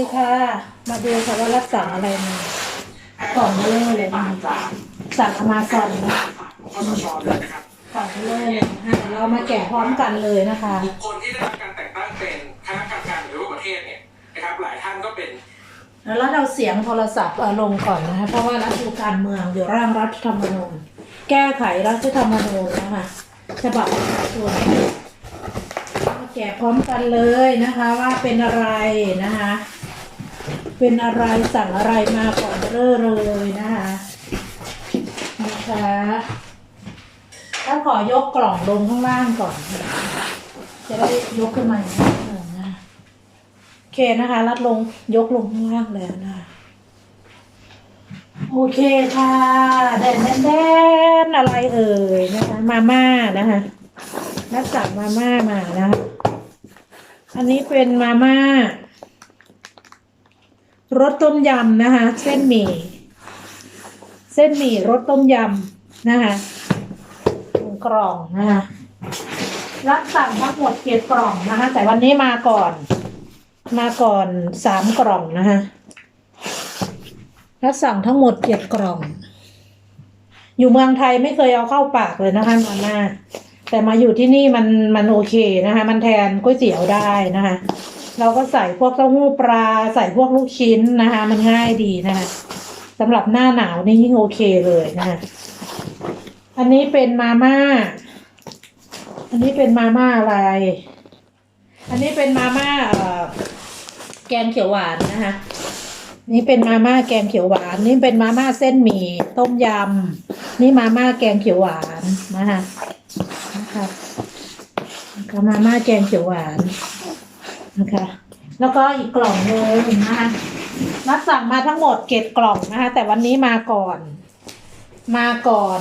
ดีค่ะ มาดูค่ะว่ารับสั่งอะไรมากล่องเบลอเลยนะสั่งอมาซอนนะคอสชด้วยนะครับกล่องเบลอเลยนะเรามาแกะพร้อมกันเลยนะคะ บุคคลที่ได้รับการแต่งตั้งเป็นคณะกรรมการหรือว่าประเทศเนี่ยนะครับหลายท่านก็เป็นแล้วเราเสียงโทรศัพท์เอาลงก่อนนะคะเพราะว่ารัฐดูการเมืองอยู่ร่างรัฐธรรมนูญแก้ไขรัฐธรรมนูญนะคะฉบับประชาชนมาแกะพร้อมกันเลยนะคะว่าเป็นอะไรนะคะ เป็นอะไรสั่งอะไรมาก่อนเริ่มเลยนะคะนะคะถ้าขอยกกล่องลงข้างล่างก่อน จะได้ยกขึ้นมาอย่างนี้หนึ่งนะโอเคนะคะ รัดลงยกลงข้างล่างแล้วนะคะโอเคค่ะแดนแดนแดอะไรเอ่ยนะคะ มาม่านะคะรัดสั่งมาม่ามานะคะอันนี้เป็นมาม่า รสต้มยำนะคะ เส้นหมี่เส้นหมี่รสต้มยำนะคะกล่องนะคะรับสั่งทั้งหมดเจ็ดกล่องนะคะ แต่วันนี้มาก่อน มาก่อนสามกล่องนะคะรับสั่งทั้งหมดเจ็ดกล่อง อยู่เมืองไทยไม่เคยเอาเข้าปากเลยนะคะมาม่าแต่มาอยู่ที่นี่มันมันโอเคนะคะ มันแทนก๋วยเตี๋ยวได้นะคะ เราก็ใส่พวกเต้าหู้ปลาใส่พวกลูกชิ้นนะคะ มันง่ายดีนะคะสำหรับหน้าหนาวนี่ยิ่งโอเคเลยนะคะอันนี้เป็นมาม่า อันนี้เป็นมาม่าอะไร อันนี้เป็นมาม่าแกงเขียวหวานนะคะ นี่เป็นมาม่าแกงเขียวหวาน นี่เป็นมาม่าเส้นหมี่ต้มยำ นี่มาม่าแกงเขียวหวานนะคะนะคะนะคะมาม่าแกงเขียวหวาน นะคะ แล้วก็อีกกล่องหนึงนะคะรับสั่งมาทั้งหมดเจ็ดกล่องนะคะ แต่วันนี้มาก่อน มาก่อน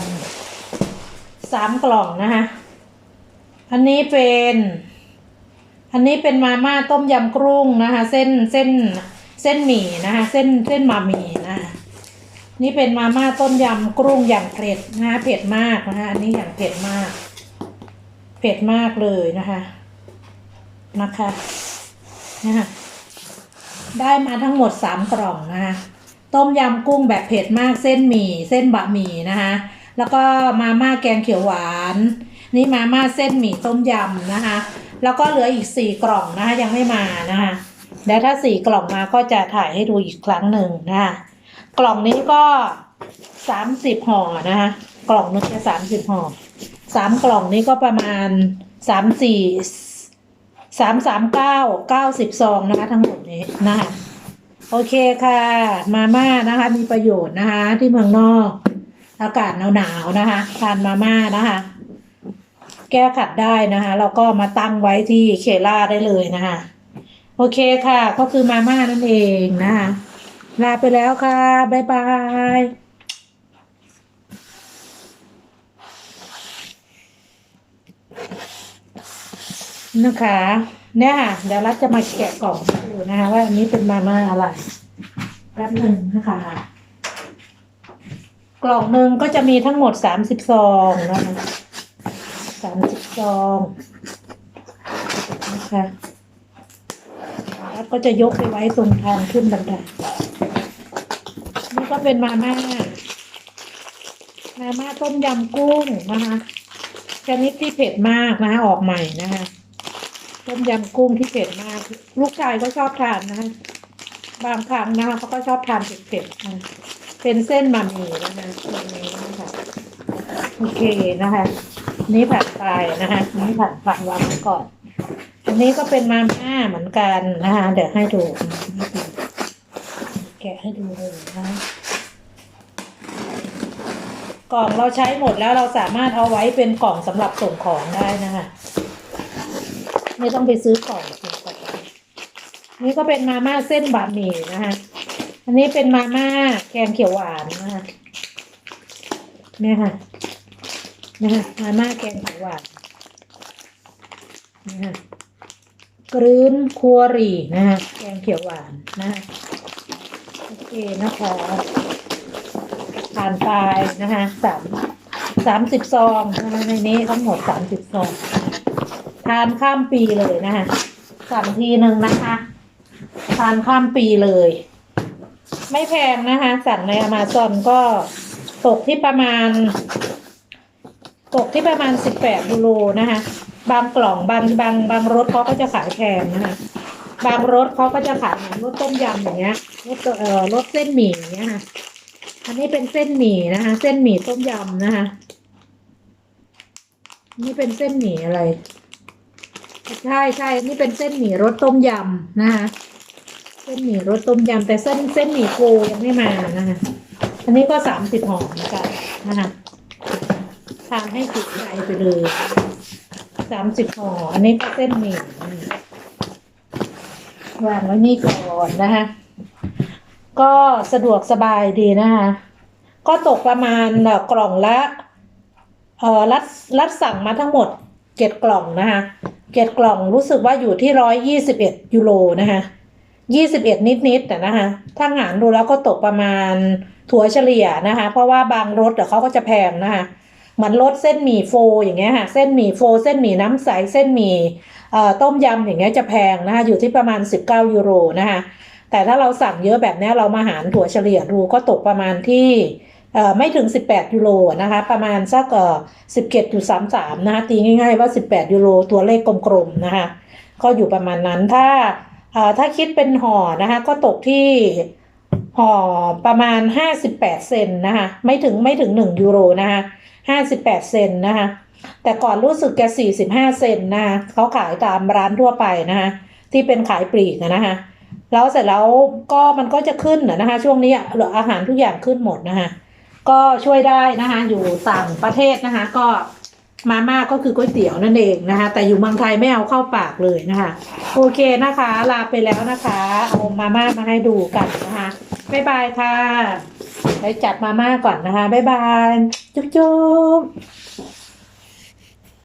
สามกล่องนะคะ อันนี้เป็น อันนี้เป็นมาม่าต้มยำกุ้งนะคะ เส้นเส้นเส้นหมี่นะคะ เส้นเส้นมาหมี่นะคะนี่เป็นมาม่าต้มยำกุ้งอย่างเผ็ดนะคะเผ็ดมากนะคะอันนี้อย่างเผ็ดมาก เผ็ดมากเลยนะคะนะคะ นะคะได้มาทั้งหมดสามกล่องนะคะต้มยำกุ้งแบบเผ็ดมากเส้นหมี่เส้นบะหมี่นะคะแล้วก็มาม่าแกงเขียวหวาน นี่มาม่าเส้นหมี่ต้มยำนะคะ แล้วก็เหลืออีกสี่กล่องนะคะยังไม่มานะคะเดี๋ยวถ้าสี่กล่องมาก็จะถ่ายให้ดูอีกครั้งหนึ่งนะคะกล่องนี้ก็สามสิบห่อนะคะกล่องนึงจะสามสิบห่อสามกล่องนี้ก็ประมาณสามสี่ สามสามเก้าเก้าสิบซองนะคะ ทั้งหมดนี้นะคะโอเคค่ะ มาม่านะคะ มีประโยชน์นะคะ ที่เมืองนอก อากาศหนาวๆนะคะ ทานมาม่านะคะ แก้ขัดได้นะคะเราก็มาตั้งไว้ที่เคล่าได้เลยนะคะโอเคค่ะ ก็คือมาม่านั่นเองนะคะลาไปแล้วค่ะ บ๊ายบาย นะคะ เนี่ยค่ะเดี๋ยวรัฐจะมาแกะกล่องดูนะคะ ว่าอันนี้เป็นมาม่าอะไรแป๊บหนึ่งนะคะ กล่องหนึ่งก็จะมีทั้งหมดสามสิบซองนะคะสามสิบซองนะคะแล้วก็จะยกไปไว้ตรงทางขึ้นบันไดนี่ก็เป็นมาม่ามาม่าต้มยำกุ้งนะคะชนิดที่เผ็ดมากนะคะออกใหม่นะคะ ต้มยำกุ้งที่เผ็ดมาก ลูกชายก็ชอบทานนะคะบางครั้งนะคะเขาก็ชอบทานเผ็ดๆนะเป็นเส้นมามีนะคะแบบนี้นะคะโอเคนะคะ นี่ผัดไปนะคะนี่ผัดผัดวางไว้ก่อน อันนี้ก็เป็นมาม่าเหมือนกันนะคะเดี๋ยวให้ดูแกะให้ดูเลยนะคะกล่องเราใช้หมดแล้วเราสามารถเอาไว้เป็นกล่องสำหรับส่งของได้นะคะ ไม่ต้องไปซื้อกล่องซื้อกล่องนี่ก็เป็นมาม่าเส้นบะหมี่นะคะอันนี้เป็นมาม่าแกงเขียวหวานนะคะเนี่ยค่ะนี่ค่ะมาม่าแกงเขียวหวานนี่ค่ะกรื้นครัวรี่นะคะแกงเขียวหวานนะคะโอเคนะคะผ่านไปนะคะสามสามสิบซองนะคะในนี้ทั้งหมดสามสิบซอง ทานข้ามปีเลยนะคะสั่งทีหนึ่งนะคะ ทานข้ามปีเลย ไม่แพงนะคะ สั่งใน Amazon ก็ตกที่ประมาณ ตกที่ประมาณสิบแปดยูโรนะคะ บางกล่องบางบางบางรถเขาก็จะขายแพงนะคะ บางรถเขาก็จะขายเหมือนรถต้มยำอย่างเงี้ยรถเอ่อรถเส้นหมี่อย่างเงี้ยค่ะอันนี้เป็นเส้นหมี่นะคะ เส้นหมี่ต้มยำนะคะ นี่เป็นเส้นหมี่อะไร ใช่ใช่นี่เป็นเส้นหมี่รสต้มยำนะคะเส้นหมี่รสต้มยำแต่เส้นเส้นหมี่โกยังไม่มานะคะอันนี้ก็สามสิบห่อเหมือนกันนะคะทานให้จุดใจไปเลยสามสิบห่ออันนี้ก็เส้นหมี่วางไว้นี่ก่อนนะคะก็สะดวกสบายดีนะคะก็ตกประมาณกล่องละเอ่อรัดรัดสั่งมาทั้งหมดเจ็ดกล่องนะคะ เจ็ดกล่องรู้สึกว่าอยู่ที่ร้อยยี่สิบเอ็ดยูโรนะคะยี่สิบเอ็ดนิดนิดๆแต่นะคะ ถ้าหารดูแล้วก็ตกประมาณถั่วเฉลี่ยนะคะ เพราะว่าบางรสเดี๋ยวเขาก็จะแพงนะคะเหมือนรสเส้นหมี่โฟอย่างเงี้ยค่ะ เส้นหมี่โฟ เส้นหมี่น้ำใส เส้นหมี่ต้มยำอย่างเงี้ยจะแพงนะคะอยู่ที่ประมาณสิบเก้ายูโรนะคะ แต่ถ้าเราสั่งเยอะแบบนี้เรามาหารถั่วเฉลี่ยดูก็ตกประมาณที่ ไม่ถึง 18 ยูโรนะคะ ประมาณสักเอ่อ17.33นะคะตีง่าย ๆว่า 18 ยูโรตัวเลขกลมๆนะคะก็อยู่ประมาณนั้นถ้าถ้าคิดเป็นห่อนะคะ ก็ตกที่ห่อประมาณ 58 เซนนะคะ ไม่ถึงไม่ถึง 1 ยูโรนะคะ58 เซนนะคะ แต่ก่อนรู้สึกแก45 เซนนะคะเขาขายตามร้านทั่วไปนะคะที่เป็นขายปลีกนะคะแล้วเสร็จแล้วก็มันก็จะขึ้นนะนะคะ ช่วงนี้อาหารทุกอย่างขึ้นหมดนะคะ ก็ช่วยได้นะคะ อยู่ต่างประเทศนะคะ ก็มาม่าก็คือก๋วยเตี๋ยวนั่นเองนะคะ แต่อยู่เมืองไทยไม่เอาเข้าปากเลยนะคะ โอเคนะคะ ลาไปแล้วนะคะเอามาม่ามาให้ดูกันนะคะบ๊ายบายค่ะไปจัดมาม่าก่อนนะคะบ๊ายบายจุ๊บจุ๊บ